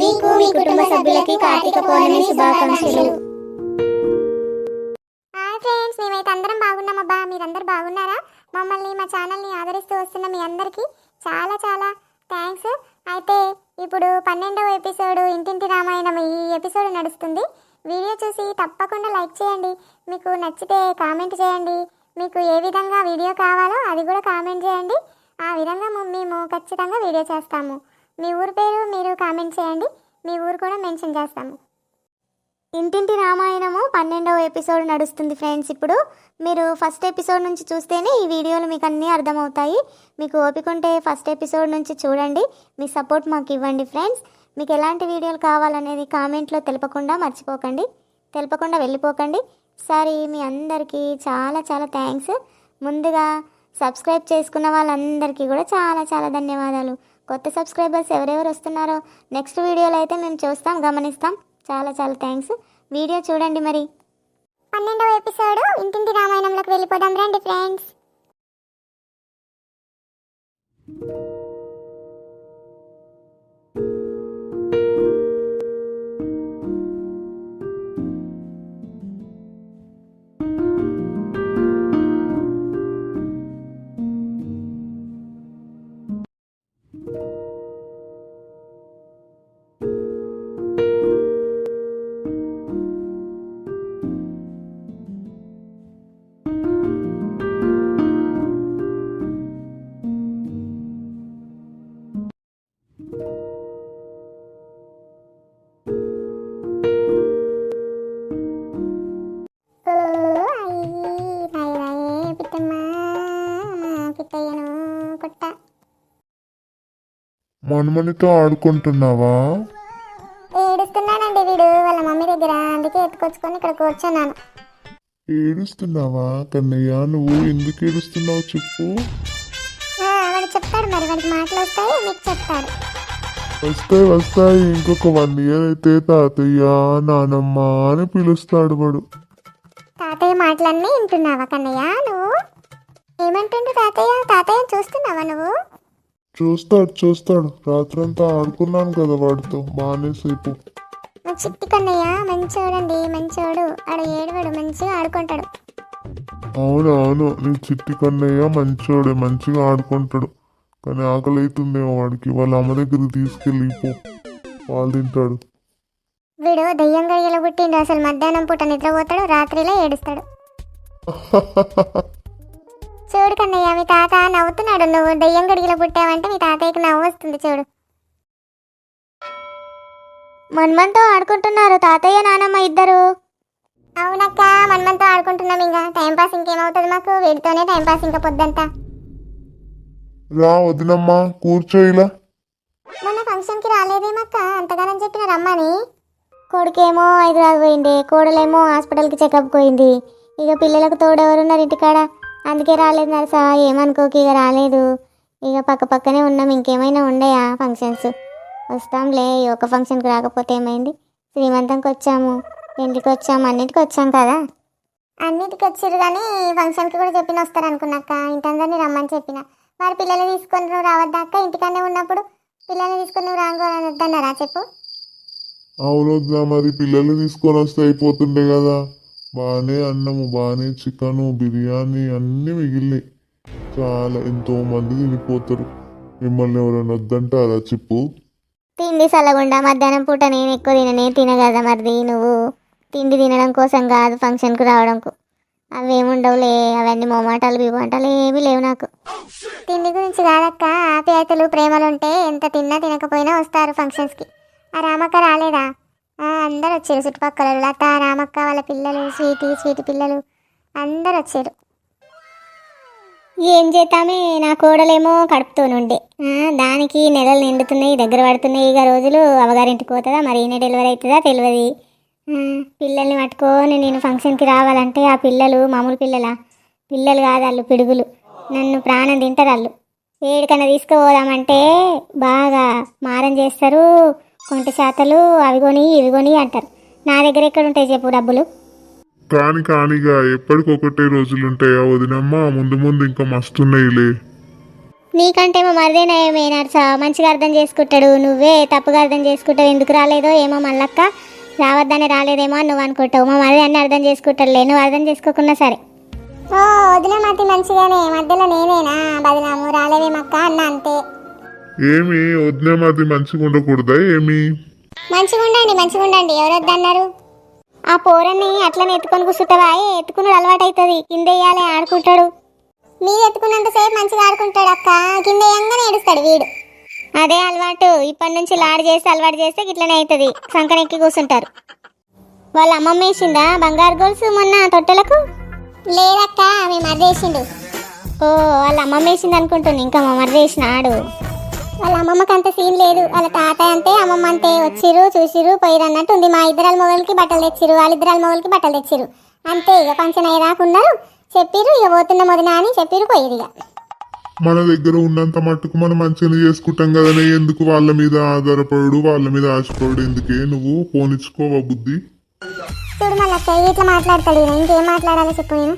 మీకు మీ కుటుంబ సభ్యులకి కార్తీక పౌర్ణమి శుభాకాంక్షలు. హాయ్ ఫ్రెండ్స్ మేమైతే అందరం బాగున్నామబ్బా మీరందరూ బాగున్నారా? మమ్మల్ని మా ఛానల్ని ఆదరిస్తూ వస్తున్న మీ అందరికీ చాలా చాలా థ్యాంక్స్. అయితే ఇప్పుడు పన్నెండవ ఎపిసోడ్ ఇంటింటి రామాయణం ఈ ఎపిసోడ్ నడుస్తుంది. వీడియో చూసి తప్పకుండా లైక్ చేయండి. మీకు నచ్చితే కామెంట్ చేయండి. మీకు ఏ విధంగా వీడియో కావాలో అది కూడా కామెంట్ చేయండి. ఆ విధంగా మేము ఖచ్చితంగా వీడియో చేస్తాము. మీ ఊరి పేరు మీరు కామెంట్ చేయండి. మీ ఊరు కూడా మెన్షన్ చేస్తాము. ఇంటింటి రామాయణము పన్నెండవ ఎపిసోడ్ నడుస్తుంది ఫ్రెండ్స్ ఇప్పుడు. మీరు ఫస్ట్ ఎపిసోడ్ నుంచి చూస్తేనే ఈ వీడియోలు మీకు అన్నీ అర్థమవుతాయి. మీకు ఓపిక ఉంటే ఫస్ట్ ఎపిసోడ్ నుంచి చూడండి. మీ సపోర్ట్ మాకు ఇవ్వండి ఫ్రెండ్స్. మీకు ఎలాంటి వీడియోలు కావాలనేది కామెంట్లో తెలపకుండా మర్చిపోకండి. తెలపకుండా వెళ్ళిపోకండి. సారీ మీ అందరికీ చాలా చాలా థ్యాంక్స్. ముందుగా సబ్స్క్రైబ్ చేసుకున్న వాళ్ళందరికీ కూడా చాలా చాలా ధన్యవాదాలు. కొత్త సబ్స్క్రైబర్స్ ఎవరెవరు వస్తున్నారో నెక్స్ట్ వీడియోలో అయితే మేము చూస్తాం గమనిస్తాం. చాలా చాలా థ్యాంక్స్ వీడియో చూడండి మరి. పన్నెండవ ఎపిసోడ్ ఇంటింటి రామాయణంలోకి వెళ్ళిపోదాం రండి ఫ్రెండ్స్ మనుమనితో ఆడుకుంటున్నావా? ఏడుస్తున్నానండి వీడు వాళ్ళ మమ్మీ దగ్గర. అందుకే ఎత్తుకొచ్చుకొని ఇక్కడ కూర్చున్నాను. ఏడుస్తున్నావా? కన్నయ్య నువ్వు ఎందుకు ఏడుస్తున్నావు చెప్పు. వాడు చెప్తాడు మరి. వాడికి మాటలు వస్తాయి మీకు చెప్తాడు. వస్తాయి వస్తాయి. ఇంకొక వన్ ఇయర్ అయితే తాతయ్య నానమ్మ అని పిలుస్తాడు వాడు. తాతయ్య మాటలన్నీ వింటున్నావా కన్నయ్య నువ్వు? ఏమంటుండు తాతయ్య? తాతయ్య చూస్తున్నావా నువ్వు? చూస్తాడు చూస్తాడు. రాత్రంతా ఆడుకున్నాను కదా వాడితో. బాగానే సేపు చిట్టి కన్నయ్య మంచోడండి మంచోడు. ఆడ ఏడవాడు మంచిగా ఆడుకుంటాడు. అవును అవును. నీ చిట్టి కన్నయ్య మంచోడే మంచిగా ఆడుకుంటాడు. కానీ ఆకలి అవుతుందేమో వాడికి. వాళ్ళ అమ్మ దగ్గరికి తీసుకెళ్ళి పో. పాలు తింటాడు. వీడు దయ్యం గడియలో పుట్టిండు అసలు మధ్యాహ్నం పూట నిద్రపోతాడు రాత్రిలో ఏడుస్తాడు. చూడు కన్నయ్య మీ తాత నవ్వుతున్నాడు. నువ్వు దయ్యం గడియలో పుట్టావంటే మీ తాతయ్యకి నవ్వు వస్తుంది చూడు. మన్మన్తో ఆడుకుంటున్నారు తాతయ్య నానమ్మ ఇద్దరు. అవునక్క మన్మన్తో ఆడుకుంటున్నాం ఇంకా టైంపాస్ ఇంకేమవుతుంది మాకు? వీడితోనే టైంపాస్ ఇంకా పొద్దంతా. రా వదినమ్మా కూర్చో ఇలా. మొన్న ఫంక్షన్కి రాలేదేమక్క అంతగానం చెప్పిన రమ్మని. కొడుకేమో హైదరాబాద్ పోయింది కోడలేమో హాస్పిటల్కి చెకప్ పోయింది. ఇక పిల్లలకు తోడెవరున్నారు ఇంటికాడ? అందుకే రాలేదు నరసా ఏమనుకోకి ఇక రాలేదు. ఇక పక్క పక్కనే ఉన్నాం ఇంకేమైనా ఉండయా ఫంక్షన్స్? వస్తాంలే ఈ ఒక్క ఫంక్షన్కి రాకపోతే ఏమైంది? శ్రీమంతంకి వచ్చాము ఇంటికి వచ్చాము అన్నిటికి వచ్చాం కదా? అన్నిటికి వచ్చారు కానీ ఫంక్షన్కి కూడా చెప్పిన వస్తారు అనుకున్నాక ఇంతందరినీ రమ్మని చెప్పిన. మరి పిల్లలు తీసుకొని నువ్వు రావద్దాక ఇంటికానే ఉన్నప్పుడు పిల్లల్ని తీసుకొని నువ్వు రాంగో అని వద్దన్నారా చెప్పు? అవును మరి పిల్లలు తీసుకొని వస్తే అయిపోతుండే కదా. బాగానే అన్నము బాగానే చికెను బిర్యానీ అన్నీ మిగిలినాయి. చాలా ఎంతో మంది తినిపోతారు. మిమ్మల్ని ఎవరైనా వద్దంటారా చెప్పు? తిండి సలగుండా మధ్యాహ్నం పూట నేను ఎక్కువ తిననే తినగదా మరిది నువ్వు? తిండి తినడం కోసం కాదు ఫంక్షన్కు రావడంకు. అవేముండవులే అవన్నీ మొమాటాలు బిమాటాలు ఏమీ లేవు నాకు. తిండి గురించి కాదక్క ఆప్యాయతలు ప్రేమలు ఉంటే ఎంత తిన్నా తినకపోయినా వస్తారు ఫంక్షన్స్కి. ఆ రామక్క రాలేదా? అందరు వచ్చారు. చుట్టుపక్కల లత రామక్క వాళ్ళ పిల్లలు స్వీటీ స్వీటీ పిల్లలు అందరు వచ్చారు. ఏం చేద్దామే? నా కోడలేమో కడుపుతోనుండే ఆ, దానికి నెలలు నిండుతున్నాయి దగ్గర పడుతున్నాయి. ఇక రోజులు అవగారింటికి పోతుందా? మరి ఈయన డెలివరీ అవుతుందా? తెలియదు పిల్లల్ని పట్టుకొని నేను ఫంక్షన్కి రావాలంటే ఆ పిల్లలు మామూలు పిల్లల? పిల్లలు కాదు వాళ్ళు పిడుగులు. నన్ను ప్రాణం తింటారు వాళ్ళు. ఏడికన్నా తీసుకుపోదామంటే బాగా మారం చేస్తారు. కొంటి శాతలు అవి కొని ఇవి కొని అంటారు. నా దగ్గర ఎక్కడ ఉంటాయి చెప్పు డబ్బులు? కాని కానిగా ఎప్పటికొకటే రోజులు ఉంటాయా వదినమ్మా? ముందు ముందు ఇంకా మస్తున్నాయిలే. నీకంటే మా మరిదే నయమే నర్సా మంచిగా అర్థం చేసుకుంటాడు. నువ్వే తప్పుగా అర్థం చేసుకుంటావు. ఎందుకు రాలేదో ఏమో మళ్ళక్క. రావద్దని రాలేదేమో అని నువ్వు అనుకుంటావు. మా మరిది అన్ని అర్థం చేసుకుంటాడులే. నువ్వు అర్థం చేసుకోకున్నా సరే. ఓ వదిన మతి మంచిగానే. మధ్యలో నేనేనా? బదినాము రాలేదేమక్క? అన్న అంతే. ఏమి? వదిన మాది మంచిగా ఉండకూడదా ఏమి? మంచిగా ఉండండి మంచిగా ఉండండి ఎవరు వద్దన్నారు ఆ పోరన్ని అట్లనే ఎత్తుకొని కూర్చుంటావా? ఏ ఎత్తుకున్నాడు అలవాటు అవుతుంది కింద వేయాలి ఆడుకుంటాడు మీరు ఎత్తుకున్నంతసేపు మంచిగా ఆడుకుంటాడు అక్క. కింద వేయంగానే ఏడుస్తాడు వీడు. అదే అలవాటు. ఇప్పటి నుంచి లాడు చేస్తే అలవాటు చేస్తే ఇట్లనే అవుతుంది సంకనెక్కి కూర్చుంటారు. వాళ్ళ అమ్మమ్మ వేసిందా? బంగారు గోల్స్ మొన్న తొట్టెలకు? లేదక్క మేము అదేసిండు ఓ వాళ్ళ అమ్మమ్మ వేసింది అనుకుంటుంది ఇంకా మా మరిది వేసిన ఆడు. వాళ్ళ అమ్మమ్మకి అంత సీన్ లేదు. వాళ్ళ తాతయ్య అంతే అమ్మమ్మ అంతే వచ్చిర్రు చూసిర్రు పోయిరు అన్నట్టు ఉంది. మా ఇద్దరాల మొగలకి బట్టలు తెచ్చిరు వాళ్ళ ఇద్దరాల మొగలకి బట్టలు తెచ్చిరు అంతే ఇక ఫంక్షన్ అయ్యేదాకా ఉన్నారు. చెప్పిర్రు ఇక పోతున్న మొదన అని చెప్పిర్రు పోయిరు ఇక. మన దగ్గర ఉన్నంత మట్టుకు మనం మంచిగా చేసుకుంటాం కదనే. ఎందుకు వాళ్ళ మీద ఆధారపడు వాళ్ళ మీద ఆశపడు? ఎందుకే? నువ్వు పోనిచ్చుకోవా బుద్ధి? చూడు మళ్ళీ ఇట్లా మాట్లాడతాడు. ఇంకేం మాట్లాడాలో చెప్పు నేను.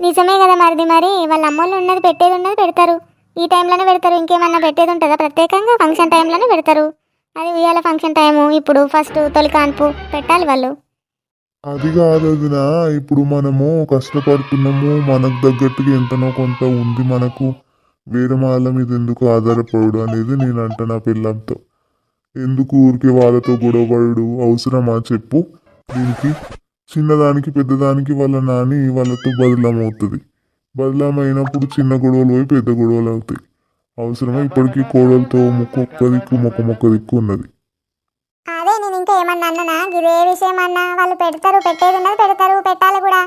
నిజమే కదా మరిది మరి? వాళ్ళ అమ్మోళ్ళు ఉన్నది పెట్టేది ఉన్నది పెడతారు. ఈ టైంలోనే పెడతారు. ఇంకేమన్నా పెట్టేది ఉంటుందా? ప్రత్యేకంగా ఫంక్షన్ టైంలోనే పెడతారు. అది ఉయ్యాల ఫంక్షన్ టైము. ఇప్పుడు ఫస్ట్ తొలి కాన్పు పెట్టాలి వాళ్ళు. అది కాదు వదినా ఇప్పుడు మనము కష్టపడుతున్నాము. మనకు తగ్గట్టుగా ఎంతనో కొంత ఉంది మనకు. వేరే వాళ్ళ మీద ఎందుకు ఆధారపడు అనేది నేను అంట నా పిల్లంతో. ఎందుకు ఊరికే వాళ్ళతో గొడవపడు అవసరమా చెప్పు. దీనికి చిన్నదానికి పెద్దదానికి వాళ్ళ నాని వాళ్ళతో బదులమవుతుంది. బదలమైనప్పుడు చిన్న గొడవలు పోయి పెద్ద గొడవలు అవుతాయి. అవసరమే ఇప్పటికీ కోడలతో ముక్కు ఒక్క దిక్కు మొక్క మొక్క దిక్కు ఉన్నది. అదే నేను ఇంకా ఏమన్నా అన్ననా? ఇదే విషయం అన్నా? వాళ్ళు పెడతారు పెట్టేది ఉన్నది పెడతారు పెట్టాలి కూడా.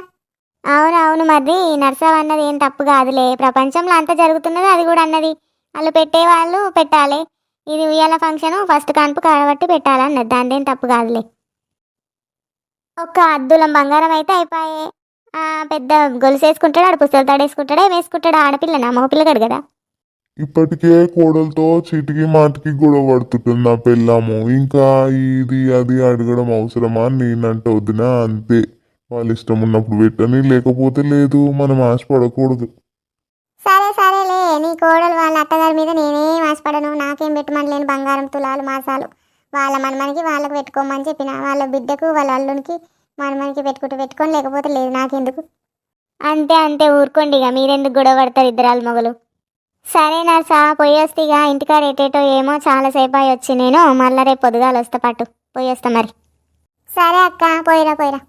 అవును అవును మరి నర్సవ్ అన్నది ఏం తప్పు కాదులే. ప్రపంచంలో అంత జరుగుతున్నది అది కూడా అన్నది. వాళ్ళు పెట్టేవాళ్ళు పెట్టాలి. ఇది ఉయ్యాల ఫంక్షన్ ఫస్ట్ కాన్పు కాబట్టి పెట్టాలన్నది. దానిదేం తప్పు కాదులే. ఒక్క అద్దులం బంగారం అయితే అయిపోయే. పెద్ద గొలుసు వేసుకుంటాడు ఆడ పుస్తకాలు తాడేసుకుంటాడా ఏం వేసుకుంటాడా? ఆడపిల్లనా? మగపిల్లగాడు కదా. ఇప్పటికే కోడలతో చీటికి మాటికి గొడవ పడుతుంటుంది నా పెళ్ళాము. ఇంకా ఇది అది అడగడం అవసరమా? నేనంటే వదినా అంతే. వాళ్ళ ఇష్టం ఉన్నప్పుడు పెట్టని లేకపోతే లేదు. మనం ఆశపడకూడదు. సరే సరేలే. నీ కోడలు వాళ్ళ అత్తగారి మీద నేనేం ఆశపడను. నాకేం పెట్టమని లేని బంగారం తులాలు మాసాలు. వాళ్ళ మనమనికి వాళ్ళకు పెట్టుకోమని చెప్పిన. వాళ్ళ బిడ్డకు వాళ్ళ అల్లునికి మనమనికి పెట్టుకుంటూ పెట్టుకొని లేకపోతే లేదు నాకెందుకు? అంతే అంతే ఊరుకోండి ఇక. మీరెందుకు గొడవ పడతారు ఇద్దరాలు మొగలు? సరే నర్సా వస్తే ఇక ఇంటికాడ ఎటేటో ఏమో చాలాసేపు అయి వచ్చి నేను మళ్ళా రేపు పొద్దుగాలు వస్తా పట్టు. వస్తా మరి. సరే అక్క పోయిరా పోయిరా.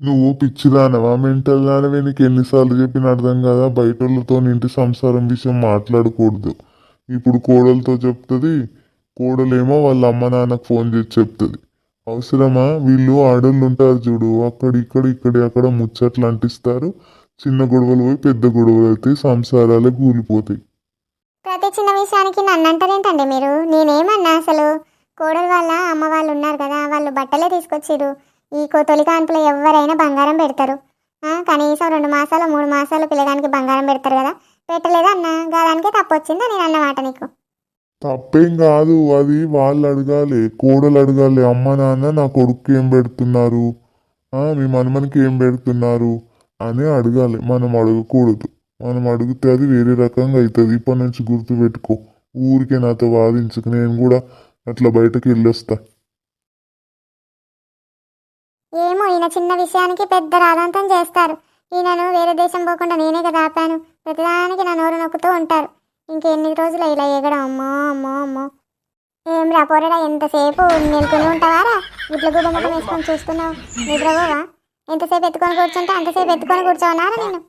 నువ్వు పిచ్చిదానవా? మెంటల్ దానవే నీకు ఎన్నిసార్లు చెప్పిన అర్థం కదా? బయట వాళ్ళతో ఇంటి సంసారం విషయం మాట్లాడకూడదు. ఇప్పుడు కోడలతో చెప్తుంది కోడలేమో వాళ్ళ అమ్మ నాన్నకు ఫోన్ చేసి చెప్తుంది. అవసరమా? వీళ్ళు ఆడోళ్ళు ఉంటారు చూడు. అక్కడ ఇక్కడ ఇక్కడ అక్కడ ముచ్చట్లు అంటిస్తారు. చిన్న గొడవలు పోయి పెద్ద గొడవలు అయితే సంసారాలే కూలిపోతాయి. ప్రతి చిన్న విషయానికి నన్ను అంటారేంటండి మీరు? నేనేమన్నా అసలు? కోడలు వాళ్ళ అమ్మ వాళ్ళు ఉన్నారు కదా వాళ్ళు బట్టలే తీసుకొచ్చిర్రు. ఈ కో- తొలి కాన్పులో ఎవరైనా బంగారం పెడతారు. కనీసం రెండు మాసాలు మూడు మాసాలు పిల్లగానికి బంగారం పెడతారు కదా. పెట్టలేదా అన్న గాదానికే తప్పు వచ్చిందా నేను అన్నమాట నీకు? తప్పేం కాదు అది వాళ్ళు అడగాలి కోడలు అడగాలి అమ్మ నాన్న నా కొడుకు ఏం పెడుతున్నారు? మీ మనమనికి ఏం పెడుతున్నారు? అని అడగాలి. మనం అడగకూడదు. మనం అడిగితే అది వేరే రకంగా అవుతుంది ఇప్పటి నుంచి గుర్తు పెట్టుకో ఊరికే నాతో వాదించుకు. నేను కూడా అట్లా బయటకు వెళ్ళొస్తా. ఏమో ఈయన చిన్న విషయానికి పెద్ద రాదంతం చేస్తారు. ఈయనను వేరే దేశం పోకుండా నేనే కదా ఆపాను. ప్రతిదానికి నా నోరు నొక్కుతూ ఉంటారు. ఇంకెన్ని రోజులు ఇలా ఎగడం? అమ్మో అమ్మో అమ్మో. ఏం రా పోరడా ఎంతసేపు నిలుకుని ఉంటావారా? గుడ్ల గుడ్డ ముఖం వేసుకొని చూస్తున్నావు. నిద్రపోవా? ఎంతసేపు ఎత్తుకొని కూర్చుంటే అంతసేపు ఎత్తుకొని కూర్చోనారా నేను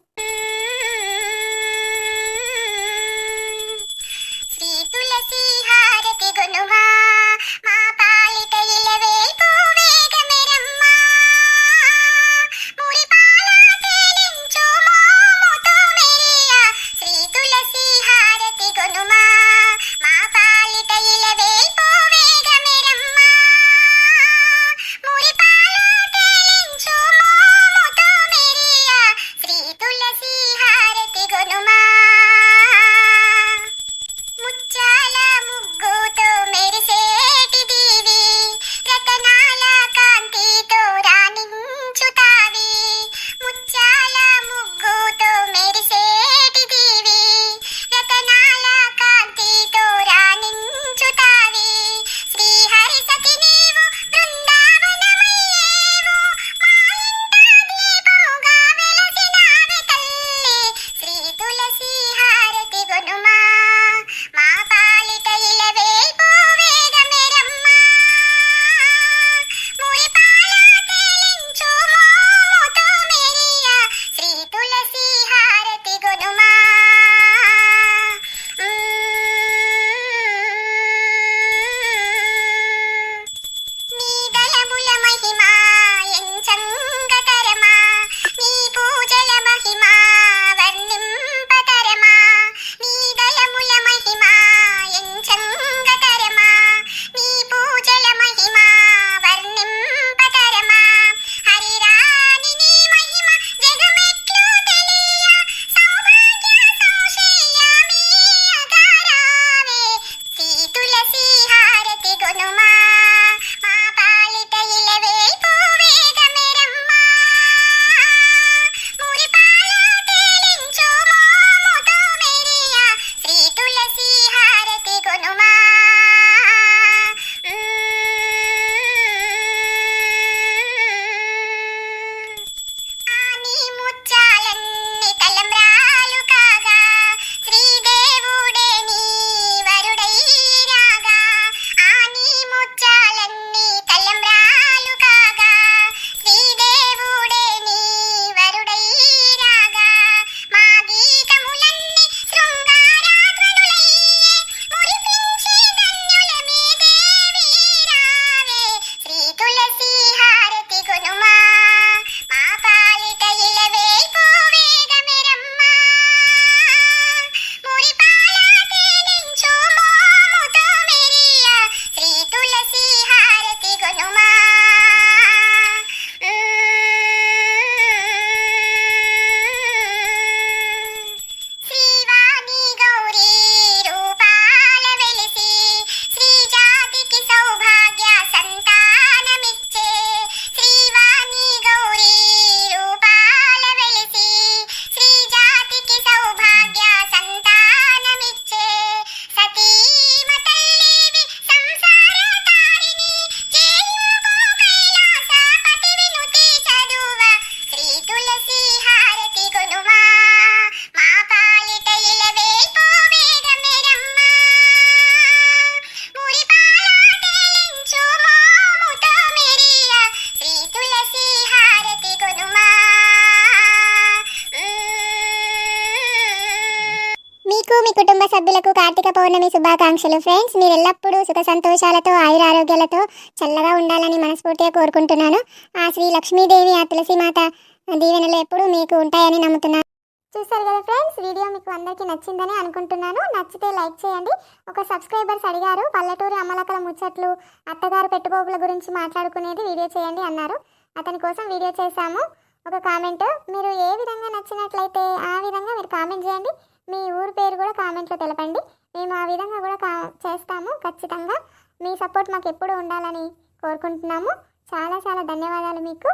సభ్యులకు కార్తీక పౌర్ణమి శుభాకాంక్షలు. ఫ్రెండ్స్ మీరు ఎల్లప్పుడూ సుఖ సంతోషాలతో ఆయురారోగ్యాలతో చల్లగా ఉండాలని మనస్ఫూర్తిగా కోరుకుంటున్నాను. ఆ శ్రీ లక్ష్మీదేవి ఆ తులసిమాత దీవెనలు ఎప్పుడూ మీకు ఉంటాయని నమ్ముతున్నాను. చూసారు కదా ఫ్రెండ్స్ వీడియో మీకు అందరికీ నచ్చిందని అనుకుంటున్నాను. నచ్చితే లైక్ చేయండి. ఒక సబ్స్క్రైబర్స్ అడిగారు పల్లెటూరి అమ్మలక్కల ముచ్చట్లు అత్తగారు పెట్టుకోపుల గురించి మాట్లాడుకునేది వీడియో చేయండి అన్నారు. అతని కోసం వీడియో చేశాము. ఒక కామెంట్ మీరు ఏ విధంగా నచ్చినట్లయితే ఆ విధంగా మీరు కామెంట్ చేయండి. మీ ఊరు పేరు కూడా కామెంట్లో తెలపండి. మేము ఆ విధంగా కూడా కా చేస్తాము. ఖచ్చితంగా మీ సపోర్ట్ మాకు ఎప్పుడూ ఉండాలని కోరుకుంటున్నాము. చాలా చాలా ధన్యవాదాలు మీకు.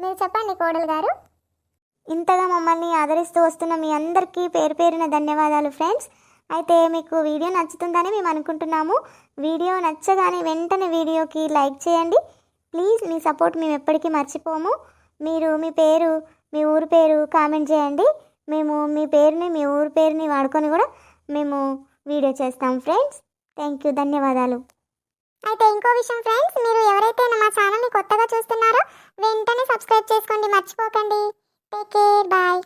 మీరు చెప్పండి కోడలు గారు. ఇంతగా మమ్మల్ని ఆదరిస్తూ వస్తున్న మీ అందరికీ పేరు పేరున ధన్యవాదాలు ఫ్రెండ్స్. అయితే మీకు వీడియో నచ్చుతుందని మేము అనుకుంటున్నాము. వీడియో నచ్చగానే వెంటనే వీడియోకి లైక్ చేయండి. ప్లీజ్ మీ సపోర్ట్ మేము ఎప్పటికీ మర్చిపోము. మీరు మీ పేరు మీ ఊరు పేరు కామెంట్ చేయండి. మేము మీ పేరుని మీ ఊరు పేరుని వాడుకొని కూడా మేము వీడియో చేస్తాం ఫ్రెండ్స్. థ్యాంక్ యూ ధన్యవాదాలు. అయితే ఇంకో విషయం ఫ్రెండ్స్ మీరు ఎవరైతే మా ఛానల్ని కొత్తగా చూస్తున్నారో వెంటనే సబ్స్క్రైబ్ చేసుకోండి మర్చిపోకండి. Take care bye.